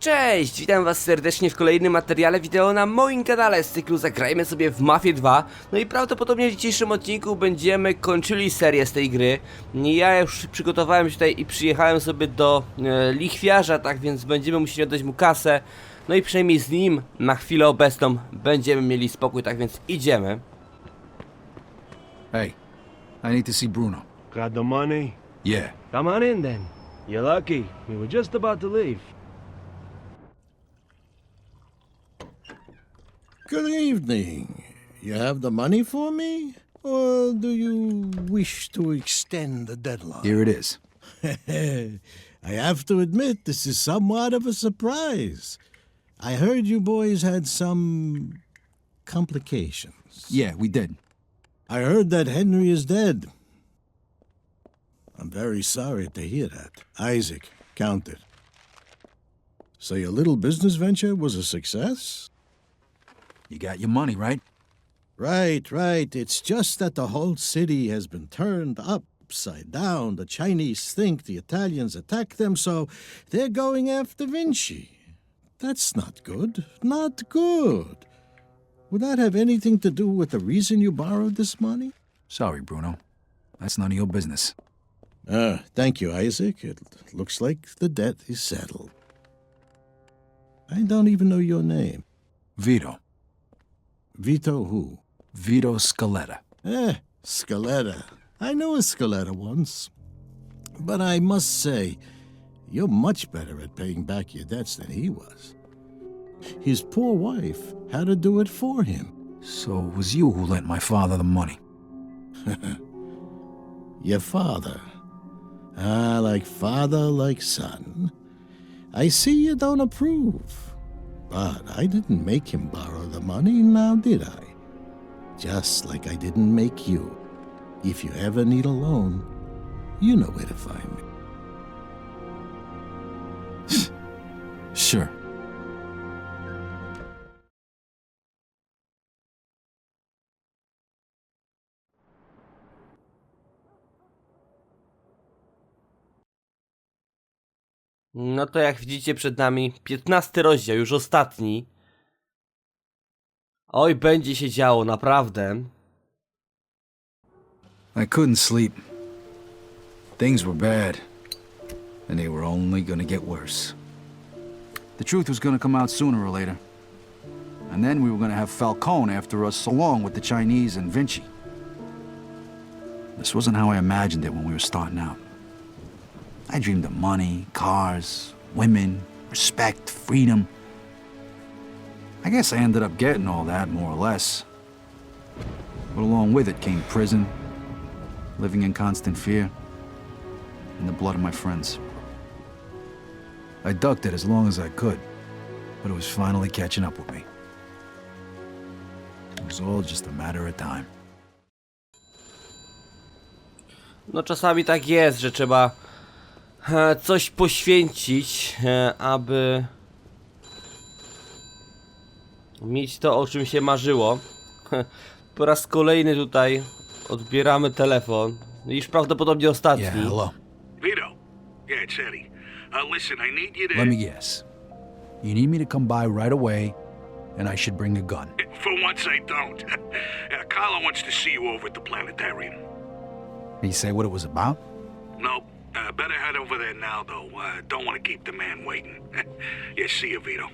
Cześć, witam was serdecznie w kolejnym materiale wideo na moim kanale z cyklu Zagrajmy sobie w Mafię 2 No i prawdopodobnie w dzisiejszym odcinku będziemy kończyli serię z tej gry Ja już przygotowałem się tutaj i przyjechałem sobie do e, lichwiarza, tak więc będziemy musieli oddać mu kasę No i przynajmniej z nim na chwilę obecną będziemy mieli spokój, tak więc idziemy Hey, I need to see Bruno. Got the money? Yeah. Come on in then. You're lucky. We were just about to leave. Good evening. You have the money for me? Or do you wish to extend the deadline? Here it is. I have to admit, this is somewhat of a surprise. I heard you boys had some complications. Yeah, we did. I heard that Henry is dead. I'm very sorry to hear that. Isaac, count it. So your little business venture was a success? You got your money, right? Right, right. It's just that the whole city has been turned upside down. The Chinese think the Italians attacked them, so they're going after Vinci. That's not good. Not good. Would that have anything to do with the reason you borrowed this money? Sorry, Bruno. That's none of your business. Ah, thank you, Isaac. It looks like the debt is settled. I don't even know your name. Vito. Vito who? Vito Scaletta. Eh, Scaletta. I knew a Scaletta once. But I must say, you're much better at paying back your debts than he was. His poor wife had to do it for him. So it was you who lent my father the money. Your father. Ah, like father, like son. I see you don't approve. But I didn't make him borrow the money, now did I? Just like I didn't make you. If you ever need a loan, you know where to find me. Sure. No to jak widzicie przed nami 15 rozdział, już ostatni Oj, będzie się działo, naprawdę I couldn't sleep. Things were bad. And they were only gonna get worse. The truth was gonna come out sooner or later. And then we were gonna have Falcone after us, along with the Chinese and Vinci. This wasn't how I imagined it when we were starting out. I dreamed of money, cars, women, respect, freedom. I guess I ended up getting all that, more or less. But along with it came prison, living in constant fear, and the blood of my friends. I ducked it as long as I could, but it was finally catching up with me. It was all just a matter of time. No czasami tak jest, że trzeba coś poświęcić, e, aby mieć to, o czym się marzyło. Po raz kolejny tutaj odbieramy telefon. Już prawdopodobnie ostatni. Yeah, hello. Vito. Yeah, it's Eddie. Uh, listen, I need you to. Let me guess. You need me to come by right away, and I should bring a gun. For once, I don't. uh, Carlo wants to see you over at the planetarium. Did you say what it was about? Nope. Uh, better head over there now, though. Uh, don't want to keep the man waiting. yeah, see you, Vito.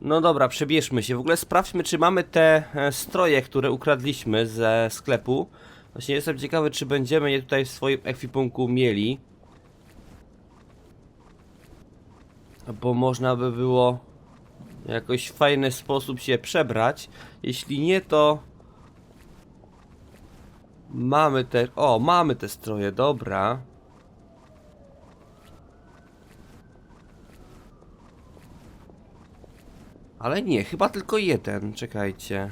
No dobra, przebierzmy się. W ogóle sprawdźmy, czy mamy te e, stroje, które ukradliśmy ze sklepu. Właśnie jestem ciekawy, czy będziemy je tutaj w swoim ekwipunku mieli. Bo można by było jakoś w fajny sposób się przebrać. Jeśli nie, to... Mamy te... O, mamy te stroje, dobra. Ale nie, chyba tylko jeden, czekajcie.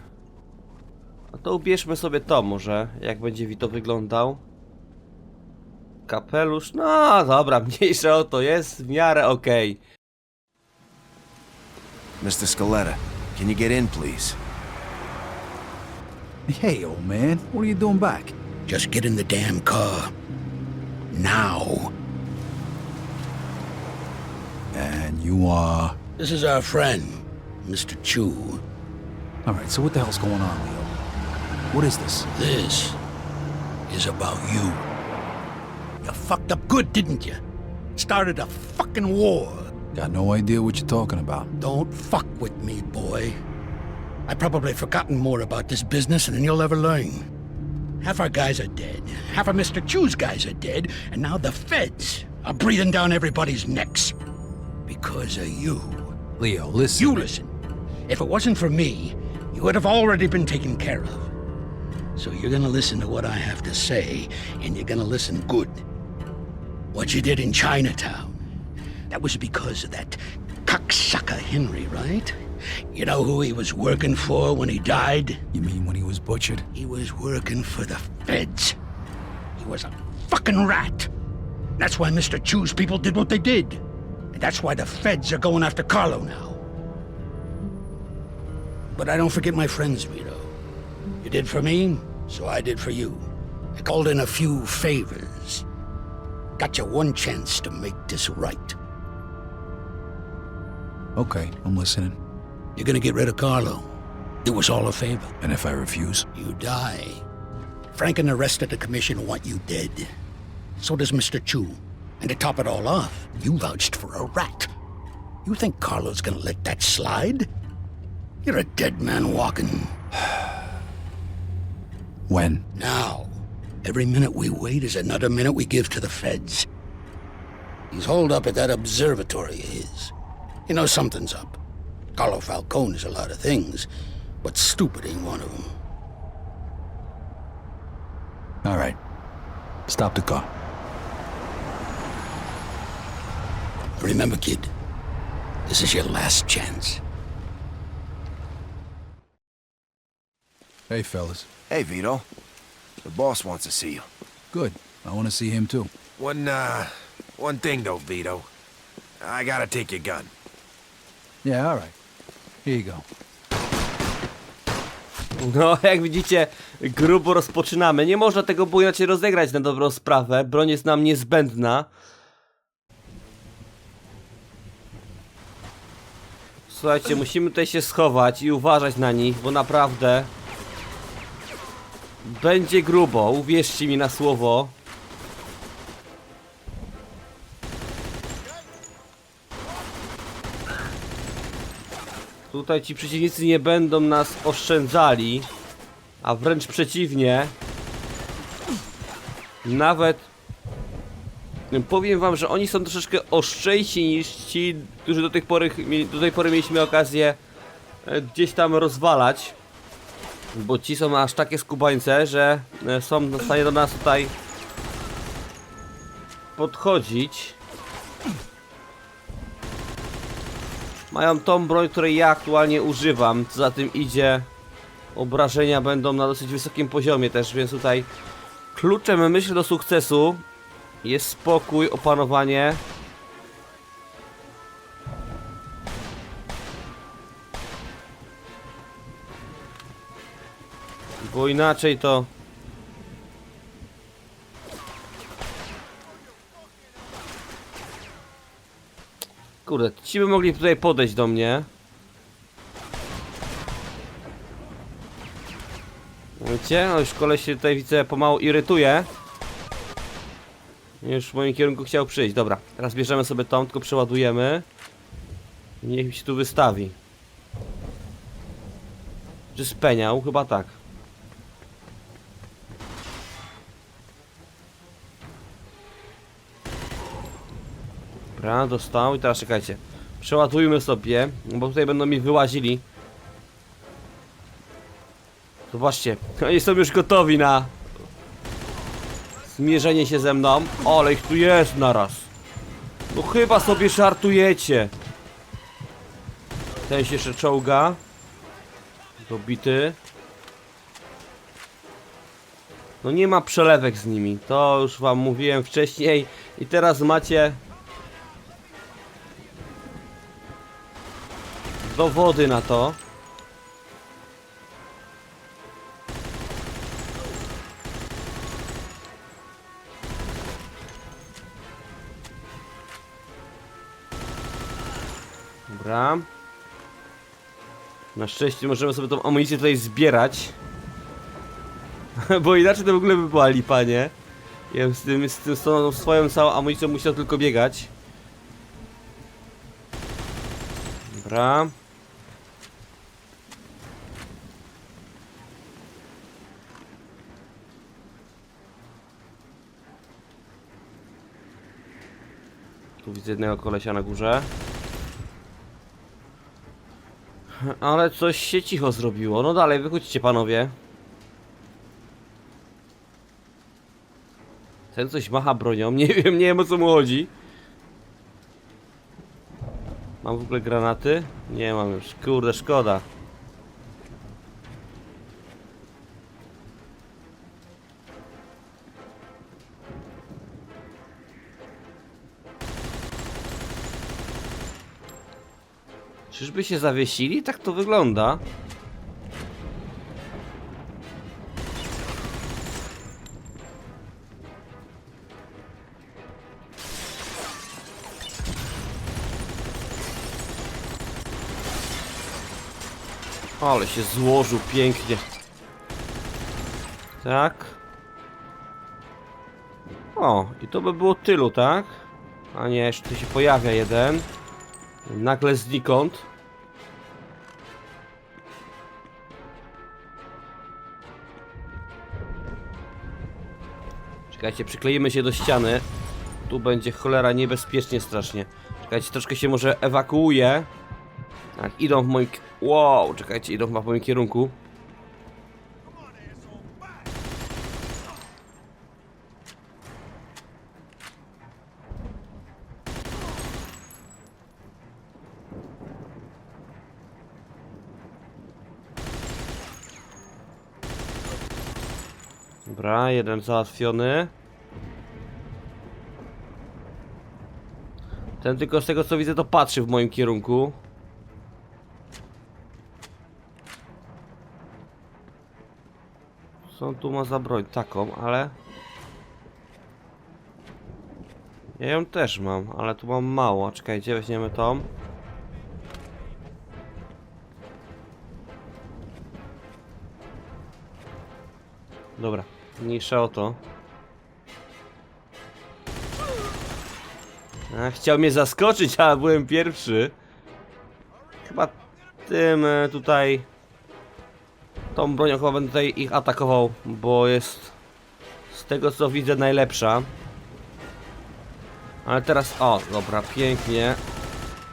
No to ubierzmy sobie to może, jak będzie Vito wyglądał. Kapelusz, no dobra, mniejsze o to jest w miarę okej. Mr. Scaletta, can you get in, please? Hey, old man, what are you doing back? Just get in the damn car. Now. And you are. This is our friend, Mr. Chu. All right, so what the hell's going on, Leo? What is this? This is about you. You fucked up good, didn't you? Started a fucking war. Got no idea what you're talking about. Don't fuck with me, boy. I've probably forgotten more about this business than you'll ever learn. Half our guys are dead. Half of Mr. Chu's guys are dead. And now the feds are breathing down everybody's necks. Because of you. Leo, listen. You listen. If it wasn't for me, you would have already been taken care of. So you're gonna listen to what I have to say, and you're gonna listen good. What you did in Chinatown, that was because of that cocksucker Henry, right? You know who he was working for when he died? You mean when he was butchered? He was working for the feds. He was a fucking rat. That's why Mr. Chu's people did what they did. And that's why the feds are going after Carlo now. But I don't forget my friends, Vito. You did for me, so I did for you. I called in a few favors. Got you one chance to make this right. Okay, I'm listening. You're gonna get rid of Carlo. It was all a favor. And if I refuse? You die. Frank and the rest of the commission want you dead. So does Mr. Chu. And to top it all off, you vouched for a rat. You think Carlo's gonna let that slide? You're a dead man walking. When? Now, every minute we wait is another minute we give to the feds. He's holed up at that observatory of his. You know something's up. Carlo Falcone is a lot of things, but stupid ain't one of them. All right. Stop the car. Remember, kid, this is your last chance. Hey, fellas. Hey, Vito. The boss wants to see you. Good. I want to see him too. One, uh, one thing though, Vito. I gotta take your gun. Yeah, all right. You go. No, jak widzicie, grubo rozpoczynamy. Nie można tego inaczej rozegrać na dobrą sprawę. Broń jest nam niezbędna. Słuchajcie, musimy tutaj się schować i uważać na nich, bo naprawdę będzie grubo, uwierzcie mi na słowo. Tutaj ci przeciwnicy nie będą nas oszczędzali, a wręcz przeciwnie. Nawet powiem wam, że oni są troszeczkę oszczęści niż ci, którzy do tej pory, do tej pory mieliśmy okazję e, gdzieś tam rozwalać. Bo ci są aż takie skubańce, że e, są w stanie do nas tutaj podchodzić. Mają tą broń, której ja aktualnie używam. Co za tym idzie, obrażenia będą na dosyć wysokim poziomie też, więc tutaj kluczem myślę do sukcesu jest spokój, opanowanie. Bo inaczej to Kurde, ci by mogli tutaj podejść do mnie. Wiecie, no już koleś się tutaj widzę pomału irytuje. Już w moim kierunku chciał przyjść. Dobra, teraz bierzemy sobie tą, tylko przeładujemy. Niech mi się tu wystawi. Czy speniał? Chyba tak. Dobra, dostał i teraz czekajcie. Przeładujmy sobie, bo tutaj będą mi wyłazili. Zobaczcie, oni są już gotowi na zmierzenie się ze mną. Ale ich tu jest naraz. No chyba sobie żartujecie. Ten się jeszcze czołga. Dobity. No nie ma przelewek z nimi. To już wam mówiłem wcześniej. I teraz macie dowody na to. Dobra. Na szczęście możemy sobie tą amunicję tutaj zbierać. Bo inaczej to w ogóle by była lipa, nie? Ja bym z tym, z tym z tą swoją całą amunicją musiał tylko biegać. Dobra. Widzę jednego kolesia na górze. Ale coś się cicho zrobiło. No dalej, wychodźcie panowie. Ten coś macha bronią, nie wiem, nie wiem o co mu chodzi. Mam w ogóle granaty? Nie mam już, kurde, szkoda. Czyżby się zawiesili? Tak to wygląda. Ale się złożył pięknie. Tak. O, i to by było tylu, tak? A nie, jeszcze tu się pojawia jeden. Nagle znikąd. Czekajcie, przykleimy się do ściany. Tu będzie cholera niebezpiecznie strasznie. Czekajcie, troszkę się może ewakuuje. Tak, idą w moim... Wow, czekajcie, idą w moim kierunku. Dobra, jeden załatwiony. Ten tylko z tego co widzę to patrzy w moim kierunku. Co tu ma za broń? Taką, ale... Ja ją też mam, ale tu mam mało. Czekajcie, weźmiemy tą. Dobra, mniejsza o to. A, chciał mnie zaskoczyć, ale byłem pierwszy. Chyba tym e, tutaj... Tą bronią chyba będę tutaj ich atakował, bo jest z tego co widzę najlepsza. Ale teraz, o, dobra, pięknie.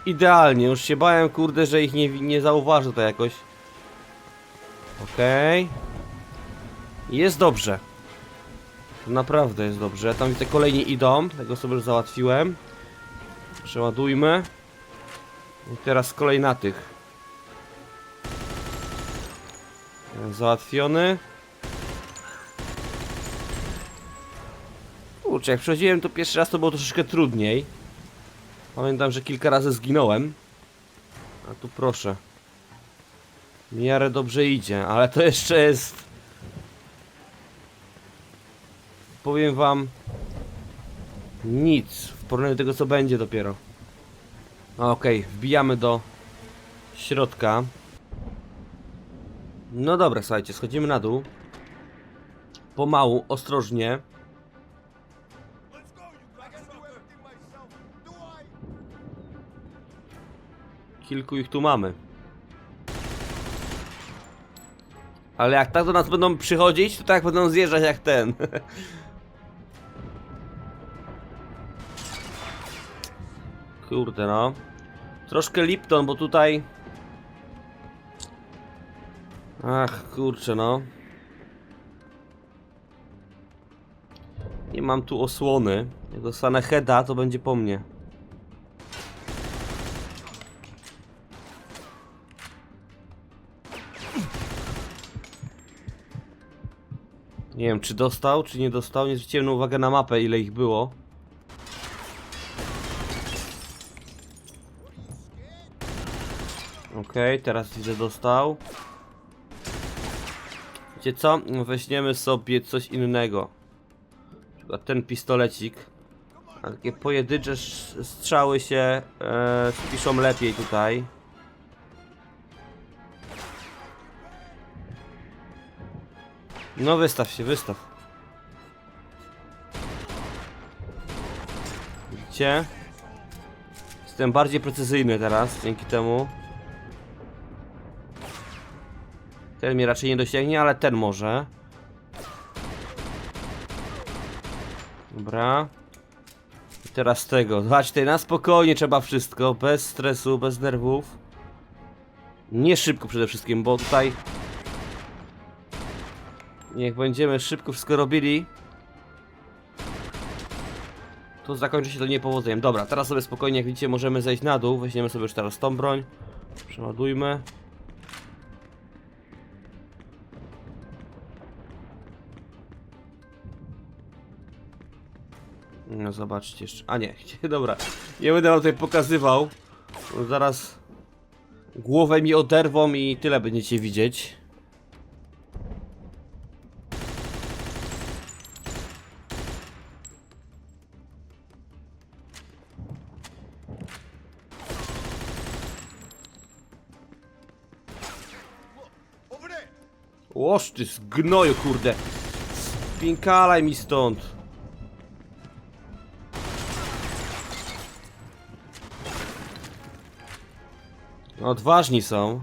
Idealnie, już się bałem, kurde, że ich nie, nie zauważy to jakoś. Okej. Jest dobrze. Naprawdę jest dobrze. Tam widzę kolejni idą, tego sobie już załatwiłem. Przeładujmy. I teraz kolej na tych. Załatwiony. Kurczę, jak przechodziłem to pierwszy raz to było troszeczkę trudniej. Pamiętam, że kilka razy zginąłem. A tu proszę. W miarę dobrze idzie, ale to jeszcze jest... Powiem wam... Nic w porównaniu do tego co będzie dopiero. Okej, wbijamy do środka. No dobra, słuchajcie, schodzimy na dół. Pomału, ostrożnie. Kilku ich tu mamy. Ale jak tak do nas będą przychodzić, to tak będą zjeżdżać jak ten. Kurde no. Troszkę Lipton, bo tutaj... Ach, kurczę no. Nie mam tu osłony. Jak dostanę heada, to będzie po mnie. Nie wiem, czy dostał, czy nie dostał. Nie zwróciłem uwagę na mapę, ile ich było. Okej, teraz widzę dostał. Wiecie co? Weźmiemy sobie coś innego. Przykład ten pistolecik. Takie pojedyncze strzały się e, spiszą lepiej tutaj. No wystaw się, wystaw. Widzicie? Jestem bardziej precyzyjny teraz, dzięki temu. Ten mnie raczej nie dosięgnie, ale ten może. Dobra. I teraz tego. Zobaczcie, na spokojnie trzeba wszystko. Bez stresu, bez nerwów. Nie szybko przede wszystkim, bo tutaj... Niech będziemy szybko wszystko robili. To zakończy się to niepowodzeniem. Dobra, teraz sobie spokojnie, jak widzicie, możemy zejść na dół. Weźmiemy sobie już teraz tą broń. Przeładujmy. No zobaczcie jeszcze. A nie, dobra. Nie będę wam tutaj pokazywał. Zaraz głowę mi oderwą i tyle będziecie widzieć. Łoż ty z gnoju, kurde. Spinkalaj mi stąd. Odważni są.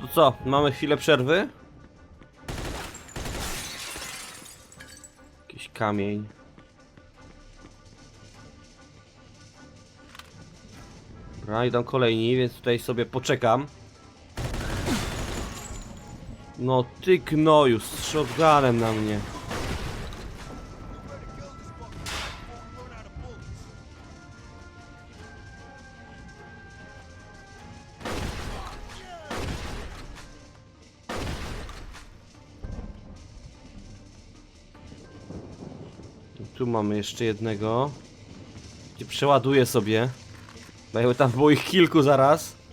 To co, mamy chwilę przerwy? Jakiś kamień. Dobra, idą kolejni, więc tutaj sobie poczekam. No ty gnoju, z shotgunem na mnie. Tu mamy jeszcze jednego. Przeładuję sobie. Bo tam było ich kilku zaraz.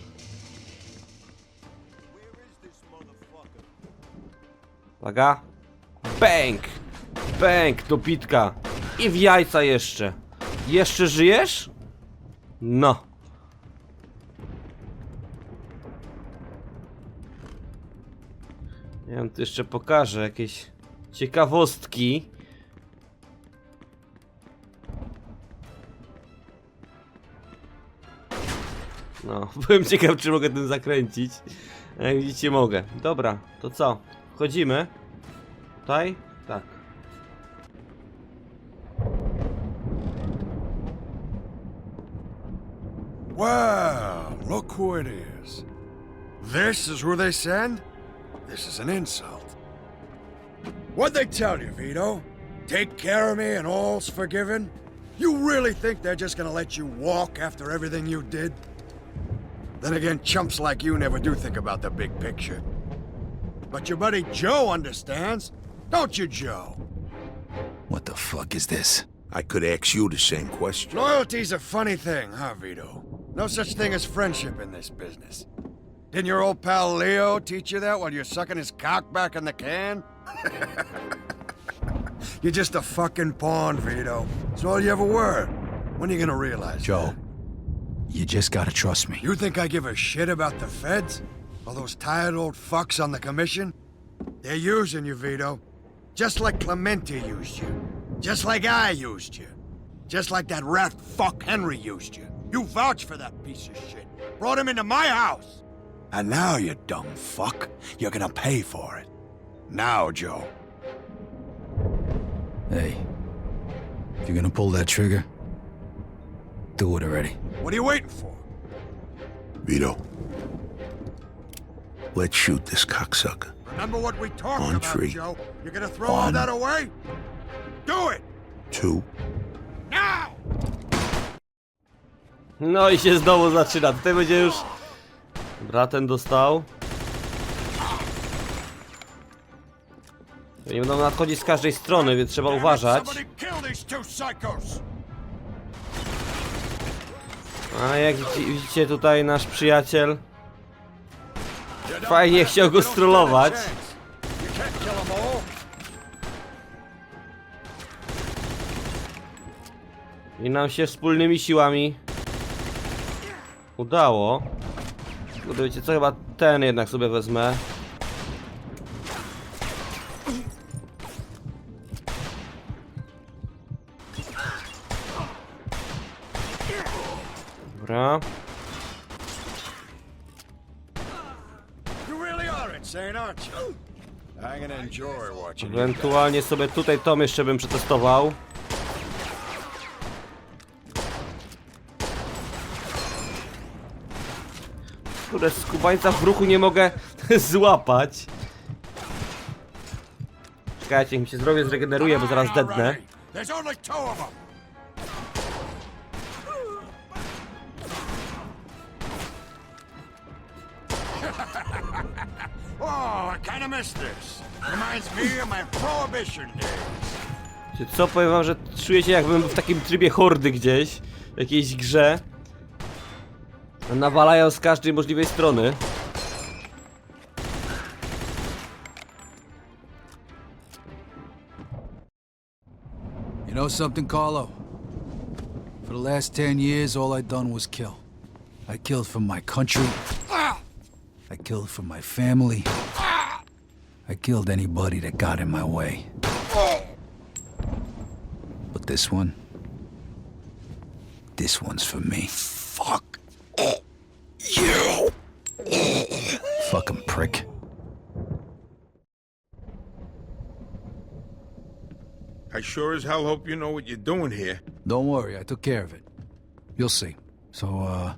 Uwaga. Bęk! Bęk do bitka. I w jajca jeszcze. Jeszcze żyjesz? No. Ja wam tu jeszcze pokażę jakieś ciekawostki. No, byłem ciekaw, czy mogę tym zakręcić. Jak widzicie, mogę. Dobra, to co? Wchodzimy. Tutaj? Tak. Wow, look who it is. This is who they send? This is an insult. What'd they tell you, Vito? Take care of me and all's forgiven? You really think they're just gonna let you walk after everything you did? Then again, chumps like you never do think about the big picture. But your buddy Joe understands. Don't you, Joe? What the fuck is this? I could ask you the same question. Loyalty's a funny thing, huh, Vito? No such thing as friendship in this business. Didn't your old pal Leo teach you that while you're sucking his cock back in the can? you're just a fucking pawn, Vito. That's all you ever were. When are you gonna realize Joe, that? you just gotta trust me. You think I give a shit about the feds? All those tired old fucks on the commission? They're using you, Vito. Just like Clemente used you. Just like I used you. Just like that rat fuck Henry used you. You vouched for that piece of shit. Brought him into my house. And now, you dumb fuck, you're gonna pay for it. Now, Joe. Hey, if you're gonna pull that trigger, do it already. What are you waiting for? Vito, let's shoot this cocksucker. Remember what we talked On about, tree. Joe? You're gonna throw all One. that away? Do it! Two, Now! No i się znowu zaczyna. Tutaj będzie już... Dobra, ten dostał. Nie będą nadchodzić z każdej strony, więc trzeba uważać. Somebody kill these two psychos! A jak widzi- widzicie tutaj nasz przyjaciel Fajnie chciał go strollować. I nam się wspólnymi siłami udało. Kurde, wiecie co, chyba ten jednak sobie wezmę. Dobra. Ewentualnie sobie tutaj Tom jeszcze bym przetestował. Kurde, skubańca w ruchu nie mogę złapać. Czekajcie, mi się zdrowie zregeneruje, bo zaraz dednę. Of miss this. Reminds me of my prohibition days. Wiecie Co powiem wam, że czuję się jakbym był w takim trybie hordy gdzieś, w jakiejś grze. Nawalają z każdej możliwej strony. You know something, Carlo? For the last ten years, all I done was kill. I killed for my country. I killed for my family. I killed anybody that got in my way. But this one, this one's for me. Fuck you. Fucking prick. I sure as hell hope you know what you're doing here. Don't worry, I took care of it. You'll see. So, uh,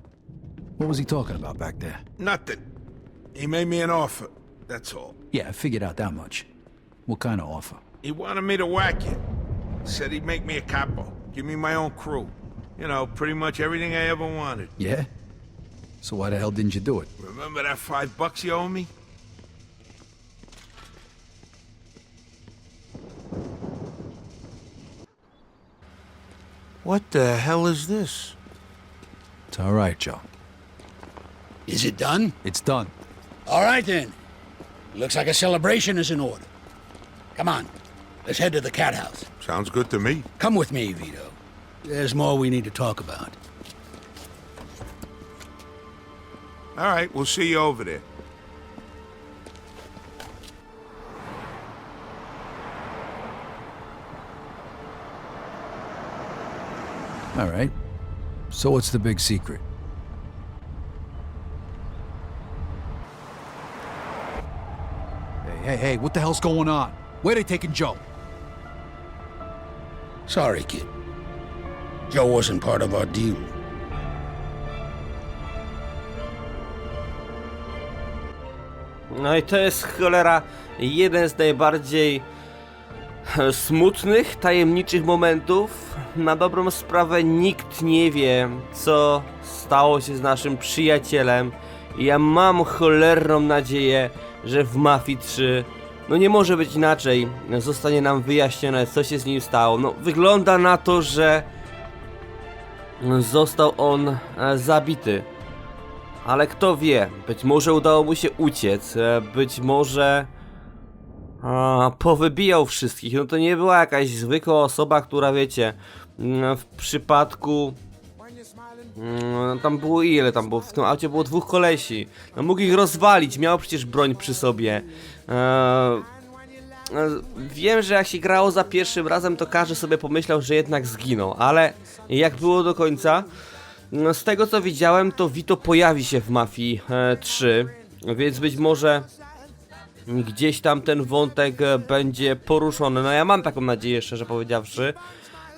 what was he talking about back there? Nothing. He made me an offer. That's all. Yeah, I figured out that much. What kind of offer? He wanted me to whack it. Said he'd make me a capo. Give me my own crew. You know, pretty much everything I ever wanted. Yeah? So why the hell didn't you do it? Remember that five bucks you owe me? What the hell is this? It's all right, Joe. Is it done? It's done. All right then. Looks like a celebration is in order. Come on, let's head to the cat house. Sounds good to me. Come with me, Vito. There's more we need to talk about. All right, we'll see you over there. All right. So what's the big secret? Hey, hey, what the hell's going on? Where they taking Joe? Sorry, kid. Joe wasn't part of our deal. No i to jest cholera jeden z najbardziej smutnych, tajemniczych momentów. Na dobrą sprawę nikt nie wie, co stało się z naszym przyjacielem. Ja mam cholerną nadzieję, że w Mafii 3 no nie może być inaczej. Zostanie nam wyjaśnione, co się z nim stało. No wygląda na to, że został on e, zabity. Ale kto wie, być może udało mu się uciec, e, być może a, powybijał wszystkich. No to nie była jakaś zwykła osoba, która wiecie, mm, w przypadku mm, tam było ile tam było, w tym aucie było dwóch kolesi. No mógł ich rozwalić, miał przecież broń przy sobie. E, e, Wiem, że jak się grało za pierwszym razem, to każdy sobie pomyślał, że jednak zginął, ale jak było do końca, no, z tego co widziałem, to Vito pojawi się w Mafii e, 3, więc być może gdzieś tam ten wątek e, będzie poruszony. No ja mam taką nadzieję, szczerze powiedziawszy.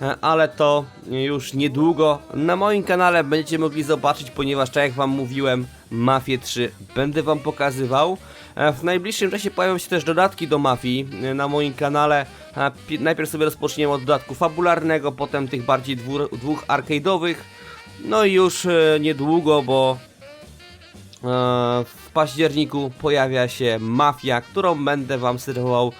E, Ale to już niedługo na moim kanale będziecie mogli zobaczyć, ponieważ tak jak wam mówiłem, Mafię 3 będę wam pokazywał. E, W najbliższym czasie pojawią się też dodatki do Mafii e, na moim kanale. Pi- Najpierw sobie rozpoczniemy od dodatku fabularnego, potem tych bardziej dwór, dwóch arcade'owych. No i już niedługo, bo w październiku pojawia się Mafia, którą będę wam serwował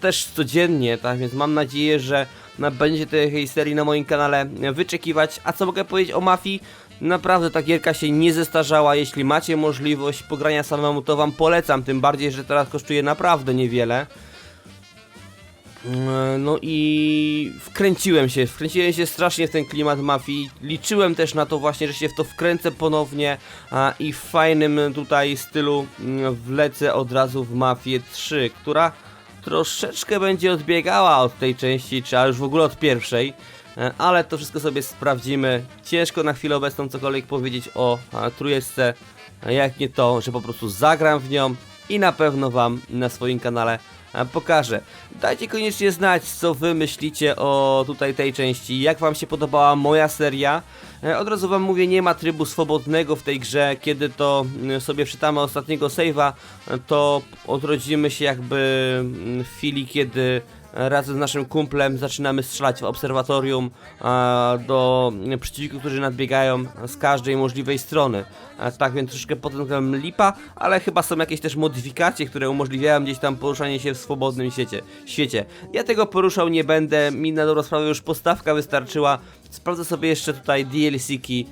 też codziennie, tak więc mam nadzieję, że będziecie tej serii na moim kanale wyczekiwać. A co mogę powiedzieć o Mafii? Naprawdę ta gierka się nie zestarzała, jeśli macie możliwość pogrania samemu to wam polecam, tym bardziej, że teraz kosztuje naprawdę niewiele. E, No i wkręciłem się, wkręciłem się strasznie w ten klimat mafii. Liczyłem też na to właśnie, że się w to wkręcę ponownie a, i w fajnym tutaj stylu mm, wlecę od razu w Mafię 3, która troszeczkę będzie odbiegała od tej części, czy a już w ogóle od pierwszej. E, Ale to wszystko sobie sprawdzimy. Ciężko na chwilę obecną cokolwiek powiedzieć o a, trójeczce, a jak nie to, że po prostu zagram w nią i na pewno Wam na swoim kanale e, pokażę. Dajcie koniecznie znać, co wy myślicie o tutaj tej części, jak wam się podobała moja seria. E, Od razu wam mówię, nie ma trybu swobodnego w tej grze, kiedy to mm, sobie czytamy ostatniego save'a, e, to odrodzimy się jakby mm, w chwili, kiedy razem z naszym kumplem zaczynamy strzelać w obserwatorium e, do przeciwników, którzy nadbiegają z każdej możliwej strony. E, Tak więc troszkę pod tym lipa, ale chyba są jakieś też modyfikacje, które umożliwiają gdzieś tam poruszanie się w swobodnym świecie. świecie. Ja tego poruszał nie będę, mi na dobrą sprawę już postawka wystarczyła. Sprawdzę sobie jeszcze tutaj DLC-ki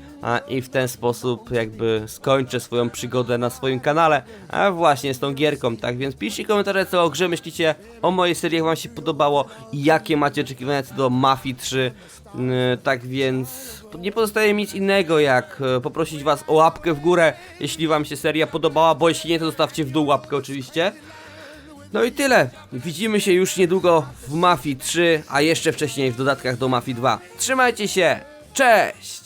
i w ten sposób jakby skończę swoją przygodę na swoim kanale, a właśnie z tą gierką, tak więc piszcie komentarze co o grze myślicie, o mojej serii jak wam się podobało i jakie macie oczekiwania co do Mafii 3, Yy, tak więc nie pozostaje mi nic innego jak e, poprosić was o łapkę w górę, jeśli wam się seria podobała, bo jeśli nie to zostawcie w dół łapkę oczywiście. No i tyle. Widzimy się już niedługo w Mafii 3, a jeszcze wcześniej w dodatkach do Mafii 2. Trzymajcie się. Cześć!